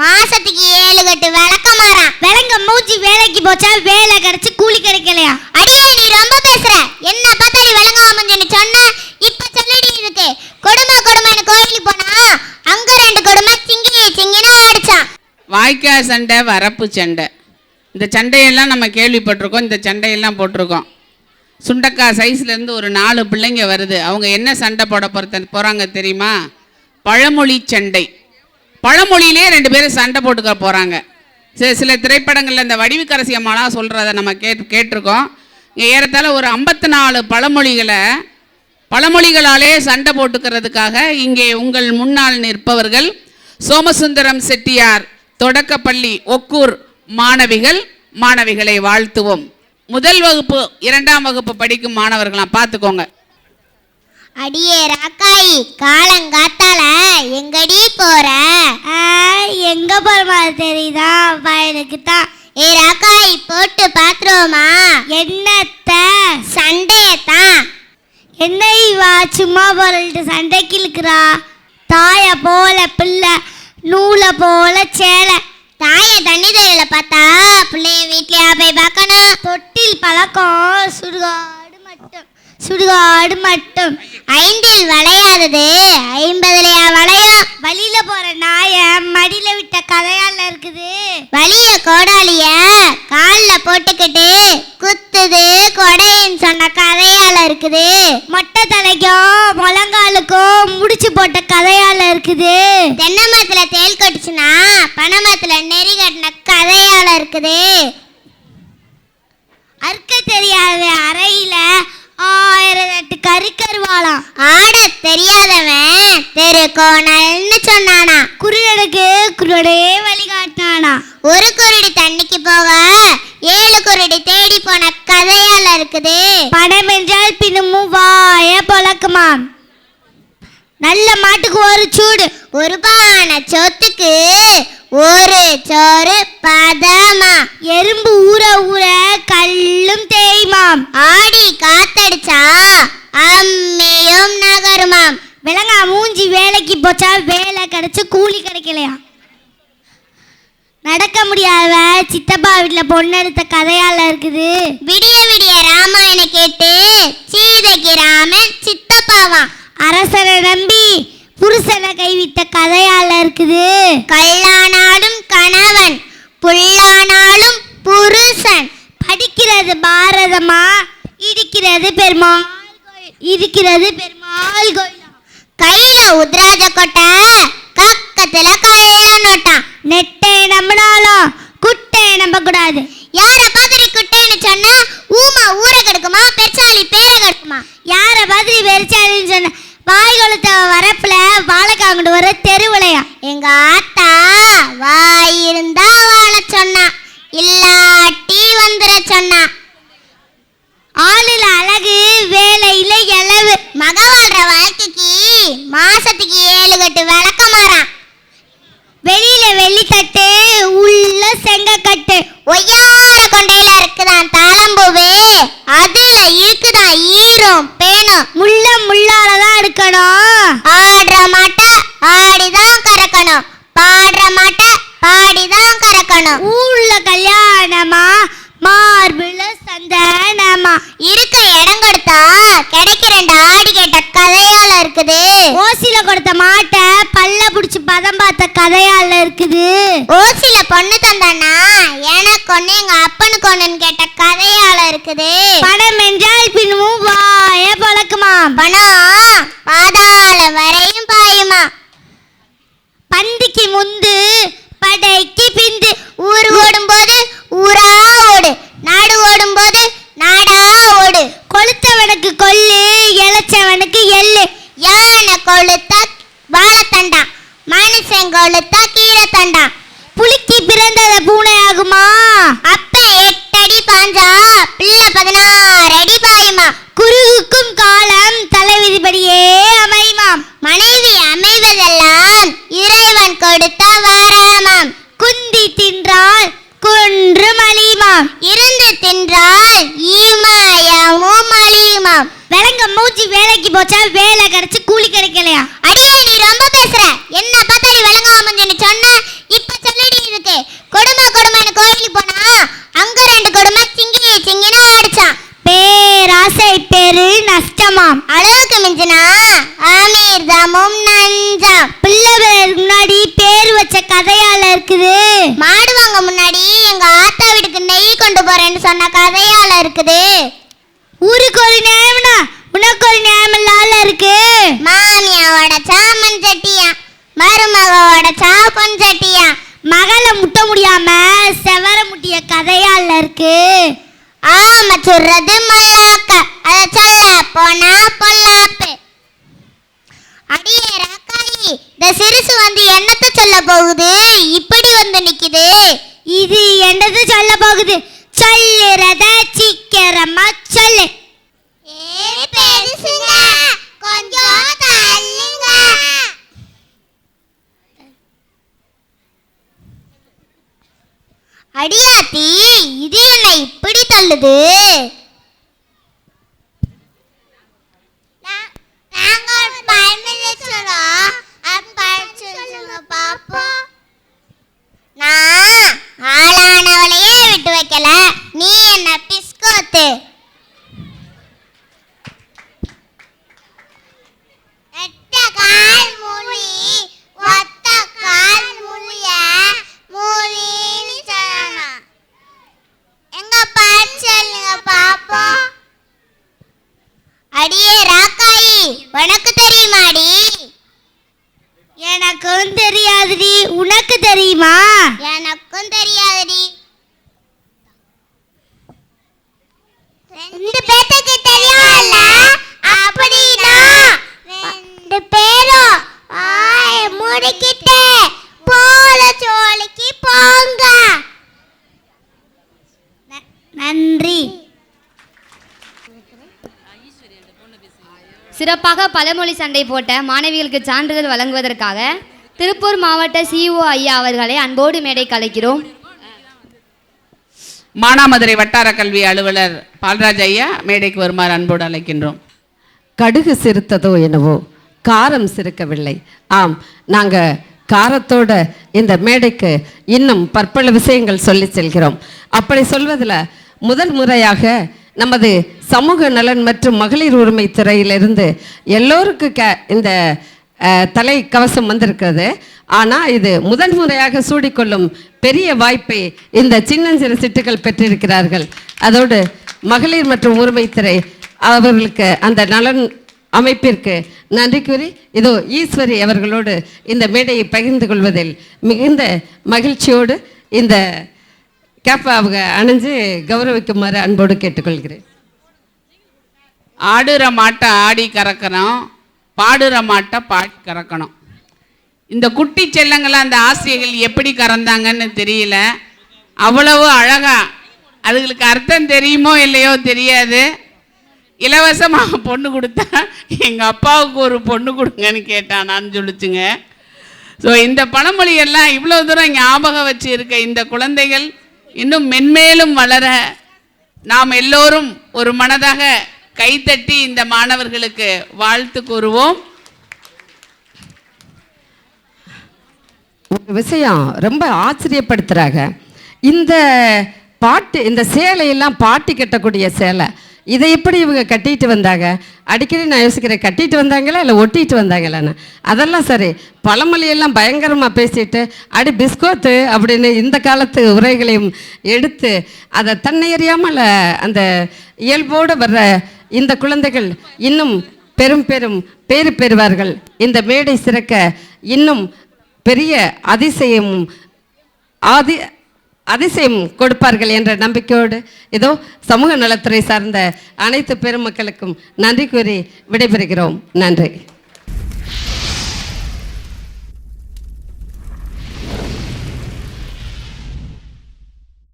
மாசத்துக்கு ஏழு கட்டு விளக்க மாறான் விலங்க மூச்சு வேலைக்கு போச்சா வேலை கிடைச்சு கூலி கிடைக்கலையா? அடியே நீ ரொம்ப பேசுற. என்ன பார்த்தா நீ விளங்காம மஞ்சன்னு சொன்ன? இப்ப சொல்லிடி இருக்கு கொடுமை கொடுமைன்னு கோயிலுக்கு போனா அங்க ரெண்டு கொடுமை சிங்கி சிங்கினா அடிச்சான் வாய்க்கால் சண்டை வரப்பு சண்டை. இந்த சண்டையெல்லாம் நம்ம கேள்விப்பட்டிருக்கோம். இந்த சண்டையெல்லாம் போட்டிருக்கோம். சுண்டக்காய் சைஸ்லேருந்து ஒரு நாலு பிள்ளைங்க வருது. அவங்க என்ன சண்டை போட போகிற போகிறாங்க தெரியுமா? பழமொழி சண்டை. பழமொழியிலே ரெண்டு பேரும் சண்டை போட்டுக்க போகிறாங்க சில சில திரைப்படங்களில் இந்த வடிவுக்கரசி அம்மாலாம் சொல்கிறத நம்ம கேட் கேட்டிருக்கோம். இங்கே ஏறத்தாழ ஒரு ஐம்பத்தி நாலு பழமொழிகளை பழமொழிகளாலே சண்டை போட்டுக்கிறதுக்காக இங்கே உங்கள் முன்னால் நிற்பவர்கள் சோமசுந்தரம் செட்டியார் தொடக்கப்பள்ளி ஒக்கூர் மாணவிகள் மாணவிகளை வாழ்த்துவோம். முதல் வகுப்பு இரண்டாம் வகுப்பு படிக்கும் மாணவர்களாம் பார்த்துக்கோங்க. அடியே ராக்காயி காலங்காத்தால எங்கடி போற? ஆ, எங்க போறமா தெரியுதா? பயனுக்கு தான் ஏ ராக்காயி போட்டு பாத்துருவோமா? என்னத்த? சண்டையத்தான் என்ன இவா சும்மா போறல்ட்டு சண்டைக்கு இழுக்கிறா? தாய போல பிள்ளை நூலை போல சேலை. தாய தண்ணி தொழில பார்த்தா பிள்ளைய வீட்லயா போய் பார்க்கணும். தொட்டில் பழக்கம் மட்டும் சுடுகாடு மட்டும். ஐந்தில் வளையாதது. ஐம்பதுலயா வளையும் வழியில போற நாய மடியில விட்ட கதையால இருக்குது. வலிய கோடாலிய கால்ல போட்டுக்கிட்டு குத்துது கொடைன்னு சொன்ன கதையால இருக்குது. மொட்டை தலைக்கும் முழங்காலுக்கும் முடிச்சு போட்ட கதையால இருக்குது. தென்னை மரத்துல தேல் கட்டுச்சுன்னா பனை மரத்துல நெறி கட்டின கதையால இருக்குது. கோணல்னு சொன்னானா. குருடனுக்கு குருடே வழிகாட்டினானா. ஒரு குருடி தண்ணிக்கு போக ஏழு குருடி தேடி போன கதையால இருக்குது. பணம் என்றால் பின்னமும் வாய பொழக்குமாம். நல்ல மாட்டுக்கு ஒரு சூடு. ஒரு பானை சொத்துக்கு ஒரு சோறு பதமா. எறும்பு ஊற ஊற கல்லும் தேய்மாம். ஆடி காத்தடிச்சா அம்மியும் நகருமாம். விலங்கா மூஞ்சி வேலைக்கு போச்சா? வேலை கிடைச்சு கூலி கிடைக்கலையா? நடக்க முடியாத சித்தப்பா வீட்டில் பொண்ணு எடுத்த கதையால இருக்குது. விடிய விடிய ராமாயணம் கேட்டு சீதைக்கு ராமன் சித்தப்பாவாம் அரசரை நம்பி புருஷனை கைவிட்ட கதையால இருக்குது. கல்லானாலும் கணவன் புல்லானாலும் புருஷன். படிக்கிறது பாரதமா? இடிக்கிறது பெருமாள். இருக்கிறது பெருமாள் கோயிலா. கையில உத்ராஜ கொட்டை. கட்டு ஒய்யார கொண்டையில இருக்குதான் தாளம்பூவே? அதுல இருக்குதான் ஈரம் பேனும். முள்ள முள்ளால தான் ஆடுற மாட்ட ஆடிதான் கறக்கணும். பாடுற மாட்ட பாடிதான் கறக்கணும். ஊர்ல கல்யாணமா? மார்பிள சந்தனமா? இருக்க இடம் கொடுத்தா கிடைக்கிற ரெண்டு ஆடி கேட்ட கதையால இருக்குது. ஓசில கொடுத்த மாட்டை பல்ல புடிச்சு பதம் பார்த்த கதையால இருக்குது. ஓசில பொண்ணு தந்தானா? எனக்கு ஒண்ணு எங்க அப்பனுக்கு ஒண்ணுன்னு கேட்ட கதையால இருக்குது. பணம் என்றால் பின்னும் வாய பழக்குமா? பணம் பாதாள வரையும் பாயுமா? பந்திக்கு முந்து படைக்கு பிந்து ஊர் ஓடும்போது ஊரா ஓடு நாடு ஓடும்போது நாடா ஓடு. கொளுத்தவனுக்கு கொல்லு இளைச்சவனுக்கு எள்ளு. யானை கொளுத்தா வாழைத்தண்டா? மனுஷன் கீழே தண்டா. புலிக்கு பிறந்தத பூனை ஆகுமா அப்ப எட்டடி பாஞ்சா? பிள்ளை பதினாறு அடி பாயுமா? குருவுக்கும் காலம் தலைவிதிபடியே அமையுமாம் மனைவி அமைவதெல்லாம் இறைவன் கொடுத்த வரமாம். குந்தி தின்றால் குன்று மலியுமாம் இருந்து தின்றால் ஈமாயமும் மலியுமாம் விலங்க மூச்சு வேலைக்கு போச்சா? வேலை கிடைச்சு கூலி கிடைக்கலையா அடியே நீ ரொம்ப பேசுற என்ன பார்த்தா நீ விளங்காம சொன்ன இப்ப சொல்லு பெறதுக்கு முன்னாடி பேர் வச்ச கதையால இருக்குது மாடு வாங்க முன்னாடி எங்க ஆத்தா வீட்டுக்கு நெய் கொண்டு போறேன்னு சொன்ன கதையால இருக்குது ஊருக்கு ஒரு நேம்னா உனக்கு ஒரு நேம் இல்லால இருக்கு மருமகவோட சாமன் சட்டியா? மருமகவோட சாப்பன் சட்டியா? மகளை முட்ட முடியாம செவர முட்டிய கதையால இருக்கு. ஆம சொல்றது மல்லாக்க. அத சொல்ல போனா பொல்லாப்பு. அடியே ராக்காயி இந்த சிறுசு வந்து என்னத்த சொல்ல போகுது? இப்படி வந்து நிக்குது. இது என்னது சொல்ல போகுது? சொல்லுறத சீக்கிரமா சொல்லு. ஏ பெருசுங்க கொஞ்சம் தள்ளுங்க. அடியாத்தி இது என்ன இப்படி தள்ளுது? நாங்கள் பயன் சொல்லுங்க பாப்போம் நான் ஆளானவளையே விட்டு வைக்கல நீ என்ன பிஸ்கோத்து எட்ட கால் மூலி ஒத்த கால் மூலிய மூலின்னு சொல்லணும் எங்க பாட்டு சொல்லுங்க பாப்போம் அடியே ராக்காயி உனக்கு தெரியுமாடி எனக்கும் தெரியாதுடி உனக்கு தெரியுமா எனக்கும் தெரியாதுடி ரெண்டு பேத்துக்கு தெரியும்ல? அப்படின்னா ரெண்டு பேரும் ஆய முடிக்கிட்டு போல சோழிக்கு போங்க. நன்றி. சிறப்பாக பழமொழி சண்டை போட்ட மாணவிகளுக்கு சான்றிதழ் வழங்குவதற்காக திருப்பூர் மாவட்ட சிஓ ஐயா அவர்களை அன்போடு மேடை கலைக்கிறோம். மானாமதுரை வட்டார கல்வி அலுவலர் பால்ராஜ் ஐயா மேடைக்கு வருமாறு அன்போடு அழைக்கின்றோம். கடுகு சிறுத்ததோ என்னவோ காரம் சிறுக்கவில்லை. ஆம் நாங்கள் காரத்தோட இந்த மேடைக்கு இன்னும் பற்பல விஷயங்கள் சொல்லி செல்கிறோம். அப்படி சொல்வதில் முதல் முறையாக நமது சமூக நலன் மற்றும் மகளிர் உரிமை துறையிலிருந்து எல்லோருக்கும் க இந்த தலை கவசம் வந்திருக்கிறது. ஆனால் இது முதன் முறையாக சூடிக்கொள்ளும் பெரிய வாய்ப்பை இந்த சின்னஞ்சிறு சிட்டுகள் பெற்றிருக்கிறார்கள். அதோடு மகளிர் மற்றும் உரிமைத்துறை அவர்களுக்கு அந்த நலன் அமைப்பிற்கு நன்றி கூறி இதோ ஈஸ்வரி அவர்களோடு இந்த மேடையை பகிர்ந்து கொள்வதில் மிகுந்த மகிழ்ச்சியோடு இந்த கேப்பை அவங்க அணிஞ்சு கௌரவிக்குமாறு அன்போடு கேட்டுக்கொள்கிறேன். ஆடுற மாட்டை ஆடி கறக்கிறோம் பாடுற மாட்டை பாடி கறக்கணும். இந்த குட்டி செல்லங்களை அந்த ஆசிரியர்கள் எப்படி கறந்தாங்கன்னு தெரியல. அவ்வளவு அழகா. அதுகளுக்கு அர்த்தம் தெரியுமோ இல்லையோ தெரியாது. இலவசமாக பொண்ணு கொடுத்தா எங்கள் அப்பாவுக்கு ஒரு பொண்ணு கொடுங்கன்னு கேட்டானான்னு சொல்லிச்சுங்க. ஸோ இந்த பழமொழியெல்லாம் இவ்வளோ தூரம் ஞாபகம் வச்சு இருக்க இந்த குழந்தைகள் இன்னும் மென்மேலும் வளர நாம் எல்லோரும் ஒரு மனதாக கைத்தட்டி இந்த மாணவர்களுக்கு வாழ்த்து கூறுவோம். ஒரு விஷயம் ரொம்ப ஆச்சரியப்படுத்துகிறாங்க இந்த பாட்டு இந்த சேலையெல்லாம் பாட்டி கட்டக்கூடிய சேலை இதை எப்படி இவங்க கட்டிட்டு வந்தாங்க? அடிக்கடி நான் யோசிக்கிறேன் கட்டிட்டு வந்தாங்களா இல்லை ஒட்டிட்டு வந்தாங்களான்னு. அதெல்லாம் சரி பழமொழியெல்லாம் பயங்கரமாக பேசிட்டு அடி பிஸ்கோத்து அப்படின்னு இந்த காலத்து உரைகளையும் எடுத்து அதை தன்னை அறியாமல் அந்த இயல்போடு வர்ற இந்த குழந்தைகள் இன்னும் பெரும் பெரும் பேறு பெறுவார்கள். இந்த மேடை சிறக்க இன்னும் பெரிய அதிசயமும் ஆதி அதிசயம் கொடுப்பார்கள் என்ற நம்பிக்கையோடு இதோ சமூக நலத்துறை சார்ந்த அனைத்து பெருமக்களுக்கும் நன்றி கூறி விடைபெறுகிறோம். நன்றி.